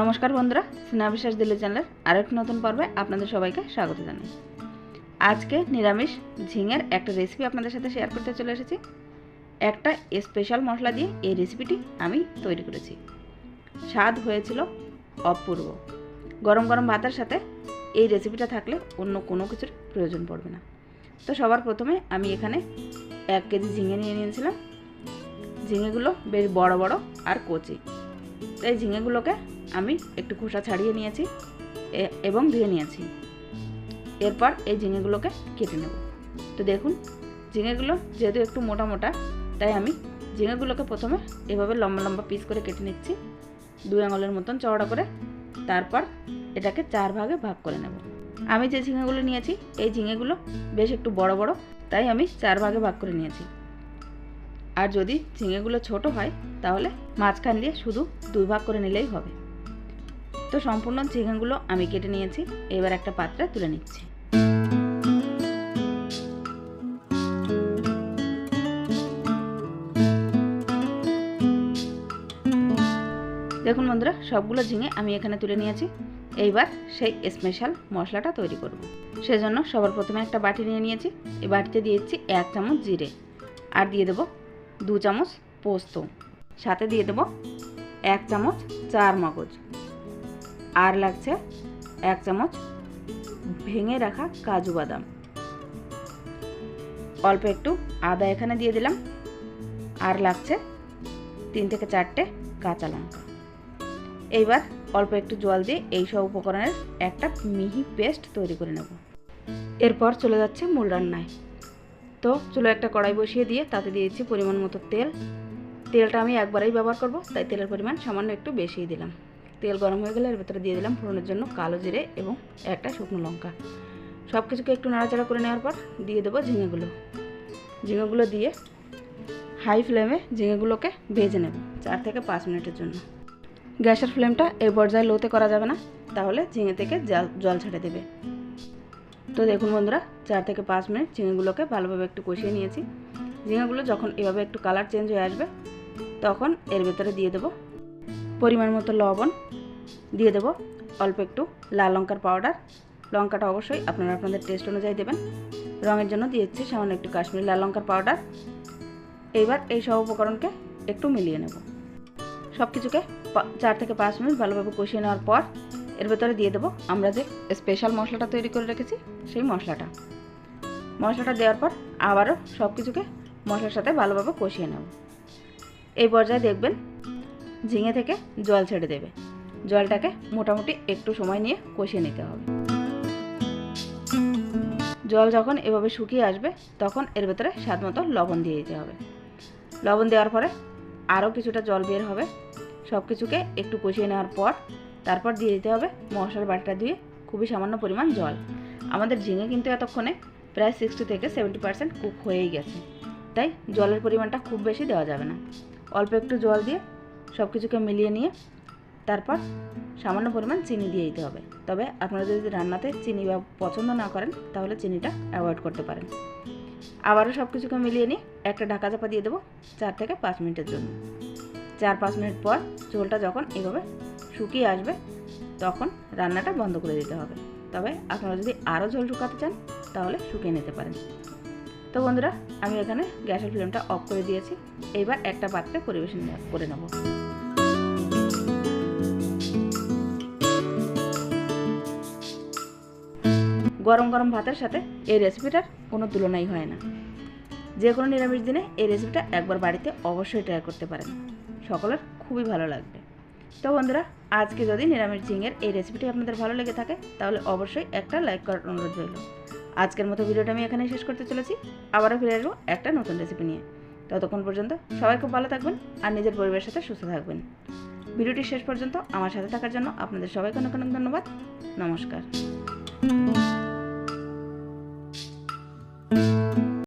নমস্কার বন্ধুরা, স্নেহা বিশ্বাস দিল্লি চ্যানেলের আরেকটি নতুন পর্বে আপনাদের সবাইকে স্বাগত জানাই। আজকে নিরামিষ ঝিঙের একটা রেসিপি আপনাদের সাথে শেয়ার করতে চলে এসেছি। একটা স্পেশাল মশলা দিয়ে এই রেসিপিটি আমি তৈরি করেছি। স্বাদ হয়েছিল অপূর্ব। গরম গরম ভাতের সাথে এই রেসিপিটা থাকলে অন্য কোনো কিছুর প্রয়োজন পড়বে না। তো সবার প্রথমে আমি এখানে এক কেজি ঝিঙে নিয়ে নিয়েছিলাম। ঝিঙেগুলো বেশ বড় বড় আর কচি। এই ঝিঙেগুলোকে আমি একটু খোসা ছাড়িয়ে নিয়েছি এবং ধুয়ে নিয়েছি। এরপর এই ঝিঙেগুলোকে কেটে নেব। তো দেখুন, ঝিঙেগুলো যেহেতু একটু মোটা মোটা, তাই আমি ঝিঙেগুলোকে প্রথমে এভাবে লম্বা লম্বা পিস করে কেটে নিচ্ছি। দুই আঙুলের মতন চওড়া করে, তারপর এটাকে চার ভাগে ভাগ করে নেব। আমি যে ঝিঙেগুলো নিয়েছি, এই ঝিঙেগুলো বেশ একটু বড় বড়, তাই আমি চার ভাগে ভাগ করে নিয়েছি। আর যদি ঝিঙেগুলো ছোট হয়, তাহলে মাঝখান দিয়ে শুধু দুই ভাগ করে নিলেই হবে। তো সম্পূর্ণ ঝিঙেগুলো আমি কেটে নিয়েছি। এবার একটা পাত্রে তুলে নিচ্ছি। দেখুন বন্ধুরা, সবগুলো ঝিঙে আমি এখানে তুলে নিয়েছি। এইবার সেই স্পেশাল মশলাটা তৈরি করব। সেজন্য সবার প্রথমে একটা বাটি নিয়ে নিয়েছি। এই বাটিতে দিয়েছি এক চামচ জিরে। আর দিয়ে দেবো দু চামচ পোস্ত। সাথে দিয়ে দেবো এক চামচ চার মগজ আর লাগছে এক চামচ ভেঙে রাখা কাজু বাদাম। অল্প একটু আদা এখানে দিয়ে দিলাম। আর লাগছে তিন থেকে চারটে কাঁচা লঙ্কা। এইবার অল্প একটু জল দিয়ে এই সব উপকরণের একটা মিহি পেস্ট তৈরি করে নেব। এরপর চলে যাচ্ছে মূল রান্নায়। তো চুলো একটা কড়াই বসিয়ে দিয়ে তাতে দিয়েছি পরিমাণ মতো তেল। তেলটা আমি একবারেই ব্যবহার করব, তাই তেলের পরিমাণ সামান্য একটু বেশিই দিলাম। তেল গরম হয়ে গেলে এর ভেতরে দিয়ে দিলাম ফোড়নের জন্য কালো জিরে এবং একটা শুকনো লঙ্কা। সব কিছুকে একটু নাড়াচাড়া করে নেওয়ার পর দিয়ে দেবো ঝিঙেগুলো। ঝিঙেগুলো দিয়ে হাই ফ্লেমে ঝিঙেগুলোকে ভেজে নেব চার থেকে পাঁচ মিনিটের জন্য। গ্যাসের ফ্লেমটা এই পর্যায়ে লোতে করা যাবে না, তাহলে ঝিঙে থেকে জল ছেড়ে দেবে। তো দেখুন বন্ধুরা, চার থেকে পাঁচ মিনিট ঝিঙেগুলোকে ভালোভাবে একটু কষিয়ে নিয়েছি। ঝিঙেগুলো যখন এভাবে একটু কালার চেঞ্জ হয়ে আসবে, তখন এর ভেতরে দিয়ে দেবো পরিমাণ মতো লবণ দিয়ে দেবো অল্প একটু লাল লঙ্কার পাউডার লঙ্কাটা অবশ্যই আপনারা আপনাদের টেস্ট অনুযায়ী দেবেন। রঙের জন্য দিয়েছি সামান্য একটু কাশ্মীরি লাল লঙ্কার পাউডার এইবার এই সব উপকরণকে একটু মিলিয়ে নেব। সব কিছুকে চার থেকে পাঁচ মিনিট ভালোভাবে কষিয়ে নেওয়ার পর এর ভেতরে দিয়ে দেবো আমরা যে স্পেশাল মশলাটা তৈরি করে রেখেছি, সেই মশলাটা। মশলাটা দেওয়ার পর আবারও সব কিছুকে মশলার সাথে ভালোভাবে কষিয়ে নেব। এই পর্যায়ে দেখবেন ঝিঙে থেকে জল ছেড়ে দেবে। জলটাকে মোটামুটি একটু সময় নিয়ে কষিয়ে নিতে হবে। জল যখন এভাবে শুকিয়ে আসবে, তখন এর ভেতরে স্বাদ মতো লবণ দিয়ে দিতে হবে। লবণ দেওয়ার পরে আরও কিছুটা জল বের হবে। সব কিছুকে একটু কষিয়ে নেওয়ার পর তারপর দিয়ে দিতে হবে মশলার বাটিটা দিয়ে খুবই সামান্য পরিমাণ জল। আমাদের ঝিঙে কিন্তু এতক্ষণে প্রায় সিক্সটি থেকে সেভেন্টি পার্সেন্ট কুক হয়েই গেছে। তাই জলের পরিমাণটা খুব বেশি দেওয়া যাবে না। অল্প একটু জল দিয়ে সব কিছুকে মিলিয়ে নিয়ে তারপর সামান্য পরিমাণ চিনি দিয়ে দিতে হবে। তবে আপনারা যদি রান্নাতে চিনি বা পছন্দ না করেন, তাহলে চিনিটা অ্যাভয়েড করতে পারেন। আবারও সব কিছুকে মিলিয়ে নিয়ে একটা ঢাকা চাপা দিয়ে দেবো চার থেকে পাঁচ মিনিটের জন্য। চার পাঁচ মিনিট পর ঝোলটা যখন এভাবে শুকিয়ে আসবে, তখন রান্নাটা বন্ধ করে দিতে হবে। তবে আপনারা যদি আরও ঝোল শুকাতে চান, তাহলে শুকিয়ে নিতে পারেন। তো বন্ধুরা, আমি এখানে গ্যাসের ফ্লেমটা অফ করে দিয়েছি। এবার একটা পাত্রে পরিবেশন করে নেব। গরম গরম ভাতের সাথে এই রেসিপিটার কোনো তুলনাই হয় না। যে কোনো নিরামিষ দিনে এই রেসিপিটা একবার বাড়িতে অবশ্যই ট্রাই করতে পারেন। সকলের খুবই ভালো লাগবে। তো বন্ধুরা, আজকে যদি নিরামিষ ঝিঙের এই রেসিপিটি আপনাদের ভালো লেগে থাকে, তাহলে অবশ্যই একটা লাইক করার অনুরোধ রইল। আজকের মতো ভিডিওটা আমি এখানেই শেষ করতে চলেছি। আবারও ফিরে আসব একটা নতুন রেসিপি নিয়ে। ততক্ষণ পর্যন্ত সবাই খুব ভালো থাকবেন আর নিজের পরিবারের সাথে সুস্থ থাকবেন। ভিডিওটি শেষ পর্যন্ত আমার সাথে থাকার জন্য আপনাদের সবাইকে অনেক অনেক ধন্যবাদ। নমস্কার।